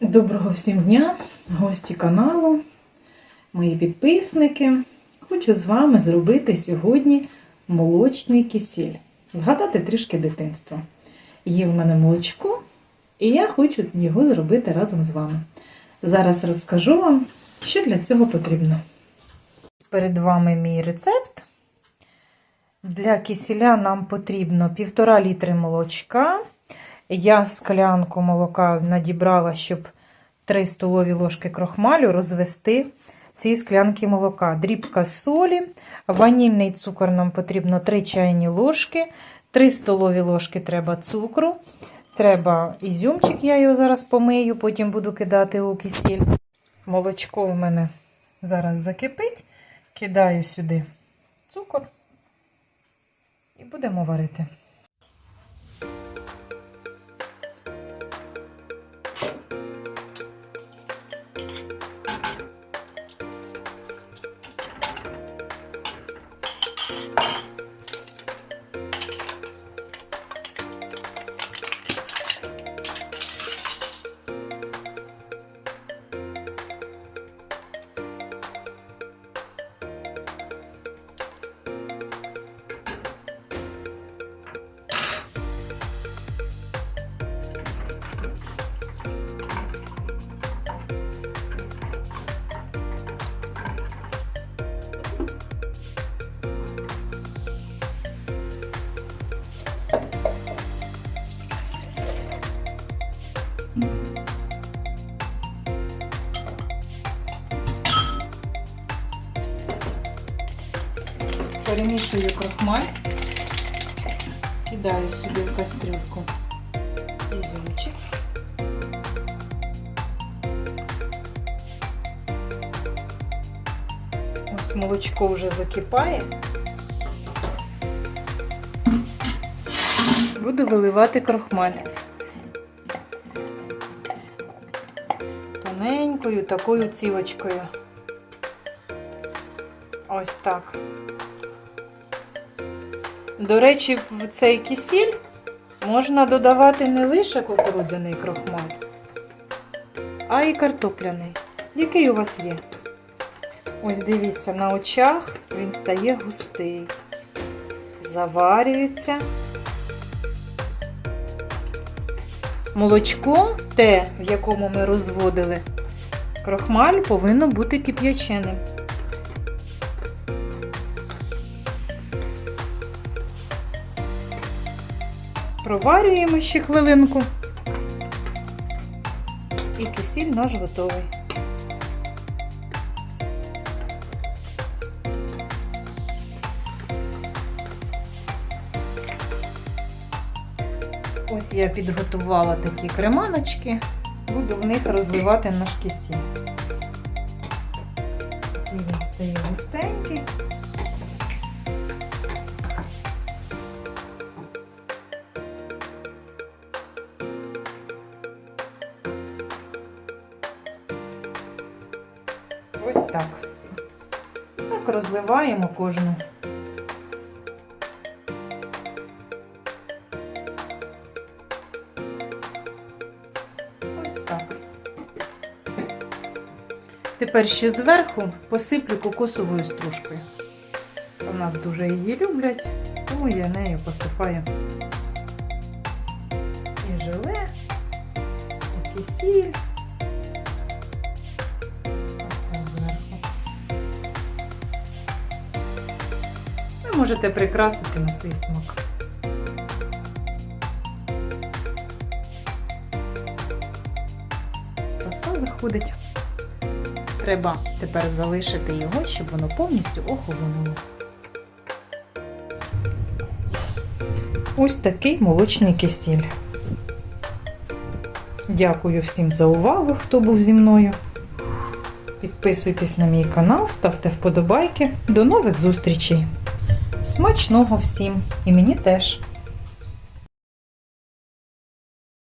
Доброго всім дня, гості каналу, мої підписники. Хочу з вами зробити сьогодні молочний кисіль. Згадати трішки дитинства. Є в мене молочко, і я хочу його зробити разом з вами. Зараз розкажу вам, що для цього потрібно. Перед вами мій рецепт. Для кисіля нам потрібно 1,5 літри молочка. Я склянку молока надібрала, щоб 3 столові ложки крохмалю розвести в цій склянки молока. Дрібка солі, ванільний цукор нам потрібно 3 чайні ложки, 3 столові ложки треба цукру. Треба ізюмчик, я його зараз помию, потім буду кидати у кисіль. Молочко в мене зараз закипить. Кидаю сюди цукор і будемо варити. Перемішую крохмаль, кидаю сюди в кастрюльку ізюмчик. Ось молочко вже закипає. Буду виливати крохмаль. Тоненькою такою цівочкою. Ось так. До речі, в цей кисіль можна додавати не лише кукурудзяний крохмаль, а й картопляний, який у вас є. Ось дивіться, на очах він стає густий, заварюється. Молочко, те, в якому ми розводили, крохмаль повинно бути кип'яченим. Проварюємо ще хвилинку. І кисіль наш готовий. Ось я підготувала такі креманочки, буду в них розливати наш кисіль. І він стає густенький. Ось так. Так розливаємо кожну. Ось так. Тепер ще зверху посиплю кокосовою стружкою. У нас дуже її люблять, тому я нею посипаю і желе, і кисіль. Ви можете прикрасити на свій смак. Виходить. Треба тепер залишити його, щоб воно повністю охолонуло. Ось такий молочний кисіль. Дякую всім за увагу, хто був зі мною. Підписуйтесь на мій канал, ставте вподобайки. До нових зустрічей! Смачного всім! І мені теж!